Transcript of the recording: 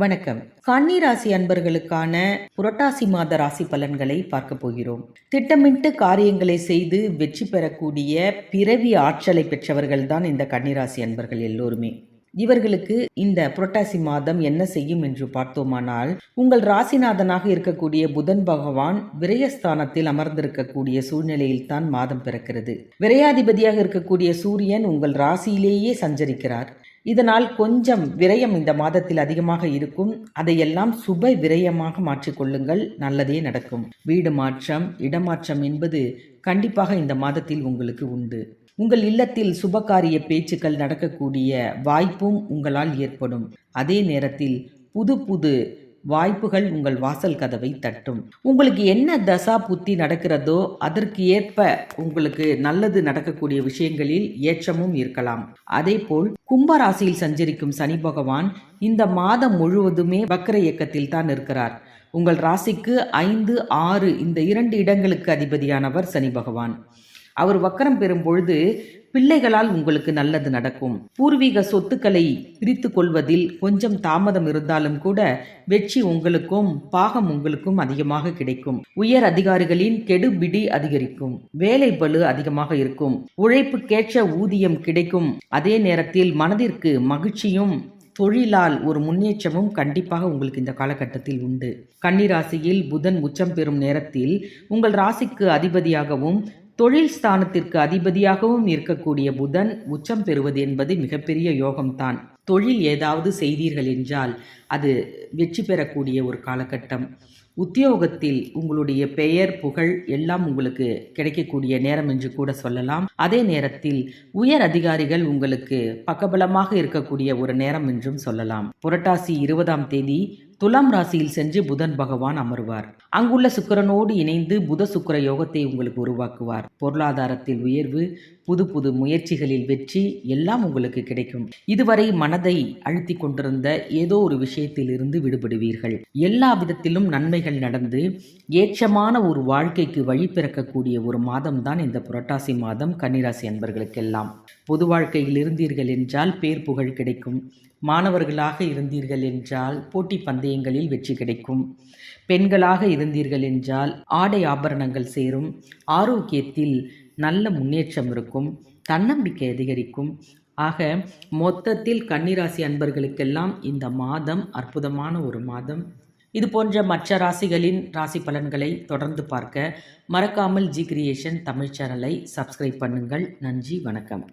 வணக்கம். கன்னி ராசி அன்பர்களுக்கான புரட்டாசி மாத ராசி பலன்களை பார்க்க போகிறோம். திட்டமிட்டு காரியங்களை செய்து வெற்றி பெறக்கூடிய பிறவி ஆற்றலை பெற்றவர்கள் தான் இந்த கன்னிராசி அன்பர்கள் எல்லோருமே. இவர்களுக்கு இந்த புரட்டாசி மாதம் என்ன செய்யும் என்று பார்த்தோமானால் உங்கள் ராசிநாதனாக இருக்கக்கூடிய புதன் பகவான் விரயஸ்தானத்தில் அமர்ந்திருக்கக்கூடிய சூழ்நிலையில் தான் மாதம் பிறக்கிறது. விரையாதிபதியாக இருக்கக்கூடிய சூரியன் உங்கள் ராசியிலேயே சஞ்சரிக்கிறார். இதனால் கொஞ்சம் விரயம் இந்த மாதத்தில் அதிகமாக இருக்கும். அதையெல்லாம் சுப விரயமாக மாற்றிக்கொள்ளுங்கள் நல்லதே நடக்கும். வீடு மாற்றம் இடமாற்றம் என்பது கண்டிப்பாக இந்த மாதத்தில் உங்களுக்கு உண்டு. உங்கள் இல்லத்தில் சுபகாரிய பேச்சுக்கள் நடக்கக்கூடிய வாய்ப்பும் உங்களால் ஏற்படும். அதே நேரத்தில் புது புது வாய்ப்புகள் உங்கள் வாசல் கதவை தட்டும். உங்களுக்கு என்ன தசா புத்தி நடக்கிறதோ அதற்கு ஏற்ப உங்களுக்கு நல்லது நடக்கக்கூடிய விஷயங்களில் ஏற்றமும் இருக்கலாம். அதே போல் கும்பராசியில் சஞ்சரிக்கும் சனி பகவான் இந்த மாதம் முழுவதுமே வக்கர இயக்கத்தில் தான் இருக்கிறார். உங்கள் ராசிக்கு ஐந்து ஆறு இந்த இரண்டு இடங்களுக்கு அதிபதியானவர் சனி பகவான். அவர் வக்கரம் பெறும் பொழுது பிள்ளைகளால் உங்களுக்கு நல்லது நடக்கும். பூர்வீக சொத்துக்களை பிரித்து கொள்வதில் கொஞ்சம் தாமதம் இருந்தாலும் கூட வெற்றி உங்களுக்கும் பாகம் உங்களுக்கும் அதிகமாக கிடைக்கும். உயர் அதிகாரிகளின் கெடுபிடி அதிகரிக்கும். வேலை பளு அதிகமாக இருக்கும். உழைப்புக்கேற்ற ஊதியம் கிடைக்கும். அதே நேரத்தில் மனதிற்கு மகிழ்ச்சியும் தொழிலால் ஒரு முன்னேற்றமும் கண்டிப்பாக உங்களுக்கு இந்த காலகட்டத்தில் உண்டு. கன்னிராசியில் புதன் உச்சம் பெறும் நேரத்தில் உங்கள் ராசிக்கு அதிபதியாகவும் தொழில் ஸ்தானத்திற்கு அதிபதியாகவும் இருக்கக்கூடிய புதன் உச்சம் பெறுவது என்பது மிகப்பெரிய யோகம்தான். தொழில் ஏதாவது செய்தீர்கள் என்றால் அது வெற்றி பெறக்கூடிய ஒரு காலகட்டம். உத்தியோகத்தில் உங்களுடைய பெயர் புகழ் எல்லாம் உங்களுக்கு கிடைக்கக்கூடிய நேரம் என்று கூட சொல்லலாம். அதே நேரத்தில் உயர் அதிகாரிகள் உங்களுக்கு பக்கபலமாக இருக்கக்கூடிய ஒரு நேரம் என்றும் சொல்லலாம். புரட்டாசி இருபதாம் தேதி துலாம் ராசியில் சென்று புதன் பகவான் அமர்வார். அங்குள்ள சுக்கிரனோடு இணைந்து புத சுக்கிர யோகத்தை உங்களுக்கு உருவாக்குவார். பொருளாதாரத்தில் உயர்வு புது புது முயற்சிகளில் வெற்றி எல்லாம் உங்களுக்கு கிடைக்கும். இதுவரை மன மனதை அழுத்தி கொண்டிருந்த ஏதோ ஒரு விஷயத்தில் இருந்து விடுபடுவீர்கள். எல்லா விதத்திலும் நன்மைகள் நடந்து ஏற்றமான ஒரு வாழ்க்கைக்கு வழி பிறக்கக்கூடிய ஒரு மாதம் தான் இந்த புரட்டாசி மாதம் கன்னிராசி அன்பர்களுக்கெல்லாம். பொது வாழ்க்கையில் இருந்தீர்கள் என்றால் பேர் புகழ் கிடைக்கும். மாணவர்களாக இருந்தீர்கள் என்றால் போட்டி பந்தயங்களில் வெற்றி கிடைக்கும். பெண்களாக இருந்தீர்கள் என்றால் ஆடை ஆபரணங்கள் சேரும். ஆரோக்கியத்தில் நல்ல முன்னேற்றம் இருக்கும். தன்னம்பிக்கை அதிகரிக்கும். ஆக மொத்தத்தில் கன்னிராசி அன்பர்களுக்கெல்லாம் இந்த மாதம் அற்புதமான ஒரு மாதம். இது போன்ற மற்ற ராசிகளின் ராசி பலன்களை தொடர்ந்து பார்க்க மறக்காமல் ஜி கிரியேஷன் தமிழ் சேனலை சப்ஸ்கிரைப் பண்ணுங்கள். நன்றி வணக்கம்.